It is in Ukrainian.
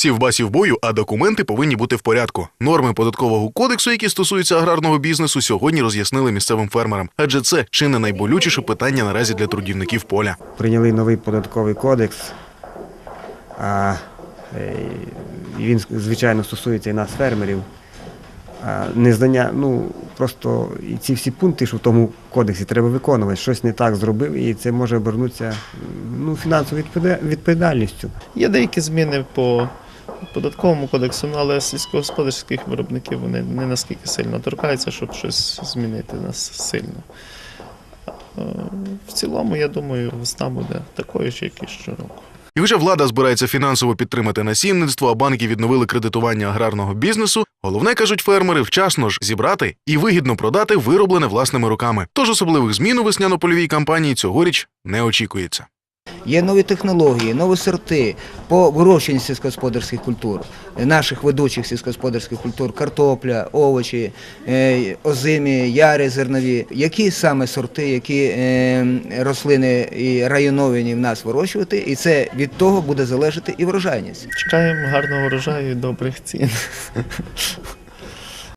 Сівба сівбою, а документи повинні бути в порядку. Норми податкового кодексу, які стосуються аграрного бізнесу, сьогодні роз'яснили місцевим фермерам, адже це чи не найболючіше питання наразі для трудівників поля. Прийняли новий податковий кодекс. А, е, він, звичайно, стосується і нас, фермерів. Незнання, ну просто і ці всі пункти, що в тому кодексі треба виконувати, щось не так зробив, і це може обернутися ну, фінансовою відповідальністю. Є деякі зміни по податковому кодексу, ну, але сільськогосподарських виробників вони не наскільки сильно торкаються, щоб щось змінити нас сильно. Е, В цілому, я думаю, весна буде такою ж, як і щороку. І вже влада збирається фінансово підтримати насінництво, а банки відновили кредитування аграрного бізнесу. Головне кажуть фермери вчасно ж зібрати і вигідно продати вироблене власними руками. Тож особливих змін у весняно-польовій кампанії цьогоріч не очікується. Є нові технології, нові сорти по вирощенню сільськогосподарських культур, наших ведучих сільськогосподарських культур, картопля, овочі, е, озимі, яри зернові. Які саме сорти, які е, рослини і районовини в нас вирощувати, і це від того буде залежати і врожайність. Чекаємо гарного врожаю і добрих цін.